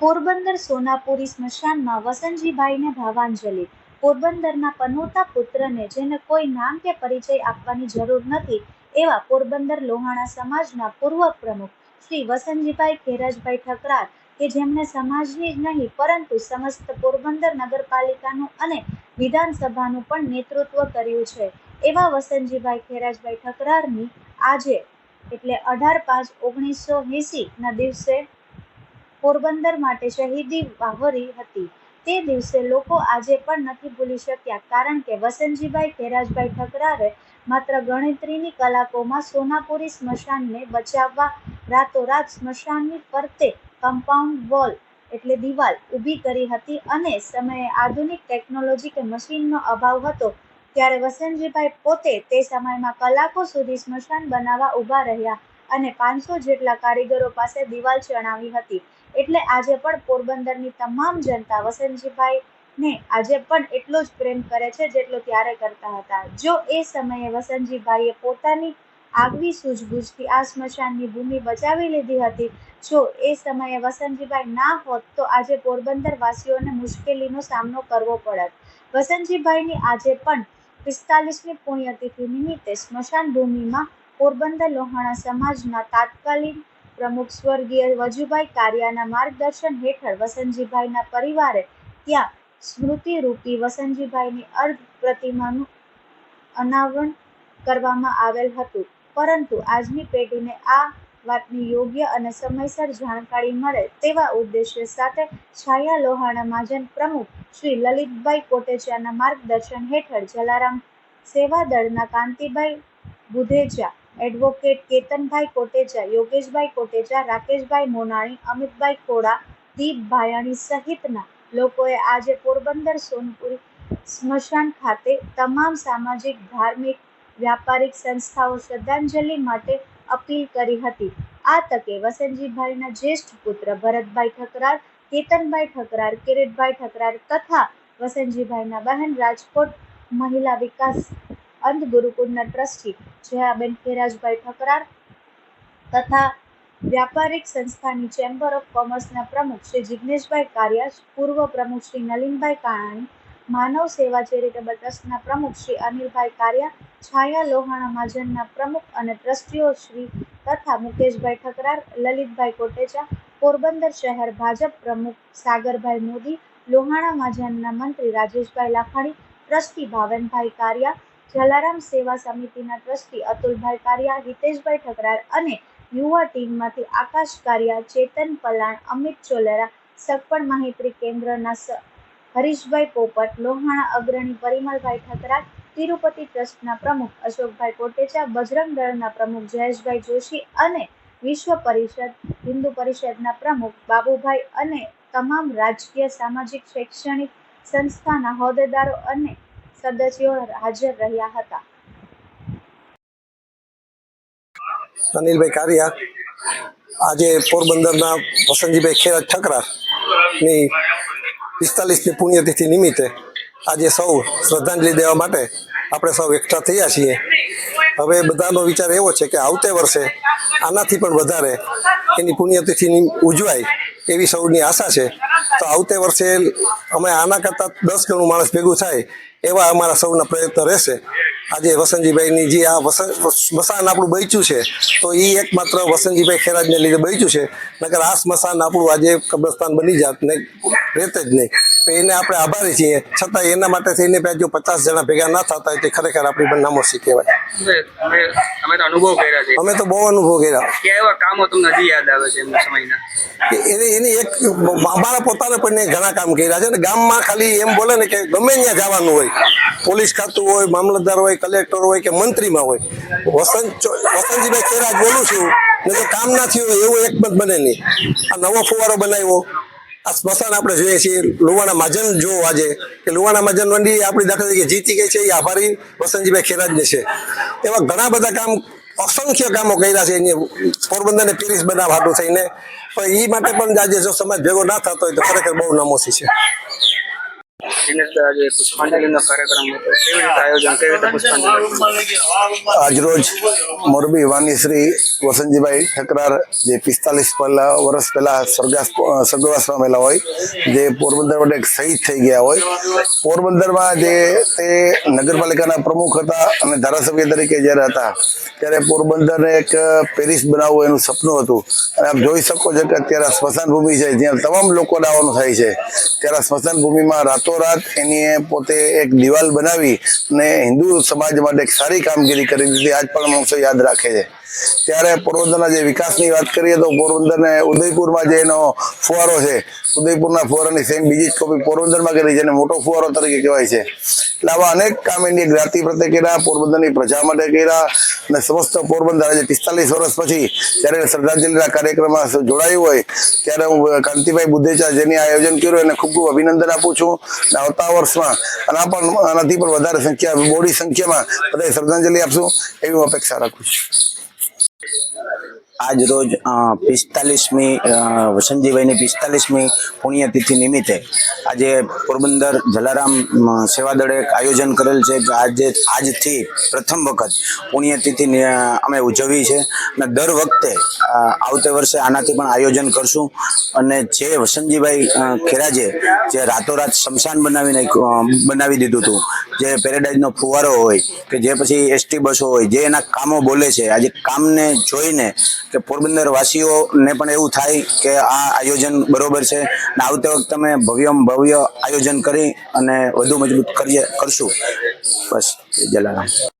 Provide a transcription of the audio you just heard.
પોરબંદર સોનાપુરી સ્મશાનમાં વસંતજીભાઈને ભાવાંજલિ. પોરબંદરના પનોતા પુત્રને જેને કોઈ નામ કે પરિચય આપવાની જરૂર નથી, એવા પોરબંદર લોહાણા સમાજના પૂર્વ પ્રમુખ શ્રી વસંતજીભાઈ ખેરાજભાઈ ઠકરાર, કે જેમણે સમાજની જ નહીં, પરંતુ સમસ્ત પોરબંદર નગરપાલિકાનું અને વિધાનસભાનું પણ નેતૃત્વ કર્યું છે. એવા વસંતજીભાઈ ખેરાજભાઈ ઠકરારની આજે, એટલે અઢાર પાંચ ઓગણીસો એંસીના દિવસે પોરબંદર માટે શહીદી વાવરી હતી. તે દિવસે લોકો આજે પણ નથી ભૂલી શક્યા, કારણ કે વસંતજીભાઈ ખેરાજભાઈ ઠકરારે માત્ર ગણતરીની કલાકોમાં સોનાપુરી સ્મશાનને બચાવવા રાતોરાત સ્મશાનની ફરતે કમ્પાઉન્ડ વોલ એટલે દિવાલ ઊભી કરી હતી અને સમયે આધુનિક ટેકનોલોજી કે મશીનનો અભાવ હતો, ત્યારે વસંતજીભાઈ પોતે તે સમયમાં કલાકો સુધી સ્મશાન બનાવવા ઊભા રહ્યા અને પાંચસો જેટલા કારીગરો પાસે દિવાલ ચણાવી હતી. એટલે આજે પણ પોરબંદરની તમામ જનતા વસંતજીભાઈને આજે પણ એટલો જ પ્રેમ કરે છે જેટલો ત્યારે કરતા હતા. જો એ સમયે વસંતજીભાઈએ પોતાની આગવી સૂઝબૂઝથી આ સ્મશાનની ભૂમિ બચાવી લીધી હતી, જો એ સમયે વસંતજીભાઈ ના હોત તો આજે પોરબંદર વાસીઓને મુશ્કેલીનો સામનો કરવો પડત. વસંતજીભાઈની આજે પણ પિસ્તાલીસમી પુણ્યતિથિ નિમિત્તે સ્મશાન ભૂમિમાં પોરબંદર લોહાણા સમાજના તાત્કાલિક પ્રમુખ સ્વર્ગીય વજુભાઈ કારિયાના માર્ગદર્શન હેઠળ વસંતજીભાઈના પરિવારે ત્યાં સ્મૃતિરૂપી વસંતજીભાઈની અર્ધ પ્રતિમાનું અનાવરણ કરવામાં આવેલ હતું. પરંતુ આજની પેઢીને આ વાતની યોગ્ય અને સમયસર જાણકારી મળે તેવા ઉદ્દેશ્ય સાથે છાયા લોહાણા મહાજન પ્રમુખ શ્રી લલિતભાઈ કોટેચાના માર્ગદર્શન હેઠળ જલારામ સેવાદળના કાંતિભાઈ બુધેજા એડવોકેટ કેતનભાઈ કોટેચા યોગેશભાઈ કોટેચા રાકેશભાઈ મોનાણી, અમિતભાઈ ખોડા દીપ ભાયાણી સહિતના લોકોએ આજે પોરબંદર, સોનપુરી સ્મશાન ખાતે તમામ સામાજિક, ધાર્મિક, વ્યાપારિક સંસ્થાઓ શ્રદ્ધાંજલિ માટે અપીલ કરી હતી. આ તકે વસંતજીભાઈના જ્યેષ્ઠ પુત્ર ભરતભાઈ ઠકરાર, કેતનભાઈ ઠકરાર, કિરીટભાઈ ઠકરાર તથા વસંતજીભાઈના બહેન રાજકોટ મહિલા વિકાસ અંધ ગુરુકુળના ટ્રસ્ટી જયાબેન ખેરાજભાઈ ઠકરાર તથા વ્યાપારિક સંસ્થાની ચેમ્બર ઓફ કોમર્સના પ્રમુખ શ્રી જિગ્નેશભાઈ કારિયા પૂર્વ પ્રમુખ શ્રી નલિનભાઈ કાણાણી, માનવ સેવા ચેરિટેબલ ટ્રસ્ટના પ્રમુખ શ્રી અનિલભાઈ કારિયા, છાયા લોહાણા મહાજનના પ્રમુખ અને ટ્રસ્ટીઓ શ્રી તથા મુકેશભાઈ ઠકરાર, લલિતભાઈ કોટેચા, પોરબંદર શહેર ભાજપ પ્રમુખ સાગરભાઈ મોદી, લોહાણા મહાજનના મંત્રી રાજેશભાઈ લાખાણી, ટ્રસ્ટી ભાવનભાઈ કારિયા જલારામ સેવા સમિતિના ટ્રસ્ટી અતુલભાઈ કારિયા, હિતેશભાઈ ઠકરાર અને યુવા ટીમમાંથી આકાશ કારિયા, ચેતન પલાણ, અમિત ચોલેરા, સગપણ માહિતી કેન્દ્રના હરીશભાઈ પોપટ, લોહાણા અગ્રણી પરિમલભાઈ ઠકરાર, તિરુપતિ ટ્રસ્ટના પ્રમુખ અશોકભાઈ કોટેચા, બજરંગ દળના પ્રમુખ જયેશભાઈ જોશી અને વિશ્વ પરિષદ, હિન્દુ પરિષદના પ્રમુખ બાબુભાઈ અને તમામ રાજકીય, સામાજિક, શૈક્ષણિક સંસ્થાના હોદ્દેદારો અને સદસ્યો હાજર રહ્યા હતા. અનિલભાઈ કારિયા, આજે પોરબંદરના વસંતજીભાઈ ખેરાજ ઠકરાની પિસ્તાલીસમી પુણ્યતિથિ નિમિત્તે આજે સૌ શ્રદ્ધાંજલિ દેવા માટે આપણે સૌ એકઠા થયા છીએ. હવે બધાનો વિચાર એવો છે કે આવતે વર્ષે આનાથી પણ વધારે એની પુણ્યતિથિની ઉજવાય એવી સૌની આશા છે. તો આવતે વર્ષે અમે આના કરતાં દસ ગણું માણસ ભેગું થાય એવા અમારા સૌના પ્રયત્ન રહેશે. આજે વસંતજીભાઈની જે આ સ્મશાન આપણું બચ્યું છે, તો એ એકમાત્ર વસંતજીભાઈ ખેરાજને લીધે બચ્યું છે. નકર આ સ્મશાન આપણું આજે કબ્રસ્તાન બની જાત ને રહેતે જ નહીં. તો એને આપણે આભારી છીએ. છતાં એના માટે થઈને જો પચાસ જણા ભેગા ના થતા તે ખરેખર આપણી પણ નામોશી કહેવાય. અમે તો અનુભવ કર્યા છે. અમે તો બહુ અનુભવ કર્યા. ક્યાં એવા કામો તમને હજી યાદ આવે છે એમના સમયના? એની એક અમારા પોતાને પણ ઘણા કામ કર્યા છે. ને ગામમાં ખાલી એમ બોલે ને કે ગમે ત્યાં જવાનું હોય પોલીસ ખાતું હોય મામલતદાર હોય કલેક્ટર હોય કે મંત્રીમાં હોય. વસંત વસંતજીભાઈ ખેરાજ બોલું છું. ને તો કામ ના થયું એવું એક પણ બને નહીં. આ નવો ફુવારો બનાવ્યો. આ સ્મશાન આપણે જોઈએ છીએ, લુવાણા મહાજન જો આજે, કે લુવાણા મહાજન મંડી આપણી દાખલા તરીકે જીતી ગઈ છે, એ આભારી વસંતજીભાઈ ખેરાજને છે. એવા ઘણા બધા કામ, અસંખ્ય કામો કર્યા છે, એને પોરબંદરને પેરિસ બનાવવા હાટું થઈને. પણ એ માટે પણ આજે જો સમાજ ભેગો ના થતો હોય તો ખરેખર બહુ નામોસી છે. દિનેશભાઈ આજે પુષ્પાંજલિનો કાર્યક્રમ હતો. કેવી રીતે આયોજન કેવી રીતે પુષ્પાંજલિ? આજરોજ મોરબી વાનીશ્રી વસંતજીભાઈ ઠકરાર જે પિસ્તાલીસ પહેલા વર્ષ પહેલા સ્વર્ગાસ સ્વર્ગવાસ પામેલા હોય જે પોરબંદર માટે શહીદ થઈ ગયા હોય પોરબંદરમાં જે તે નગરપાલિકાના પ્રમુખ હતા અને ધારાસભ્ય તરીકે જ્યારે હતા ત્યારે પોરબંદરને એક પેરિસ બનાવવું એનું સપનું હતું. અને આપ જોઈ શકો છો કે અત્યારે સ્મશાન ભૂમિ છે જ્યાં તમામ લોકોને આવવાનું થાય છે. ત્યારે સ્મશાન ભૂમિમાં રાતોરાત એની પોતે એક દિવાલ બનાવી અને હિન્દુ સમાજ માટે એક સારી કામગીરી કરી દીધી. આજ પણ માણસો યાદ રાખે છે. ત્યારે પોરબંદરના જે વિકાસની વાત કરીએ તો પોરબંદરને ઉદયપુરમાં જે એનો ફુવારો છે, ઉદયપુરના ફુવારાની સેમ બીજી જ કોપી પોરબંદરમાં કરી છે. અને મોટો ફુવારો તરીકે કહેવાય છે. એટલે આવા અનેક કામ એની જ્ઞાતિ પ્રત્યે કર્યા, પોરબંદરની પ્રજા માટે કર્યા અને સમસ્ત પોરબંદર આજે પિસ્તાલીસ વર્ષ પછી જ્યારે શ્રદ્ધાંજલિના કાર્યક્રમમાં જોડાયું હોય, ત્યારે હું કાંતિભાઈ બુદ્ધેચા જેની આયોજન કર્યું એને ખૂબ ખૂબ અભિનંદન આપું છું. અને આવતા વર્ષમાં આના પણ આનાથી પણ વધારે સંખ્યા મોડી સંખ્યામાં બધા શ્રદ્ધાંજલિ આપશું, એવી હું અપેક્ષા રાખું છું. આજ રોજ પિસ્તાલીસમી વસંતજીભાઈની પિસ્તાલીસમી પુણ્યતિથિ નિમિત્તે આજે પોરબંદર જલારામ અ, સેવા દળે એક આયોજન કરેલ છે કે આજે આજથી પ્રથમ વખત પુણ્યતિથિ અમે ઉજવી છે અને દર વખતે આવતે વર્ષે આનાથી પણ આયોજન કરશું. અને જે વસંતજીભાઈ ખેરાજે જે રાતોરાત શમશાન બનાવીને બનાવી દીધું હતું જે પેરેડાઇઝનો ફુવારો હોય કે જે પછી એસટી બસો હોય, જે એના કામો બોલે છે, આજે કામને જોઈને કે પોરબંદર વાસીઓને પણ એવું થાય કે આ આયોજન બરોબર છે અને આવતે વખતે અમે ભવ્યમ ભવ્ય આયોજન કરી અને વધુ મજબૂત કરીએ, કરશું. બસ જલારામ.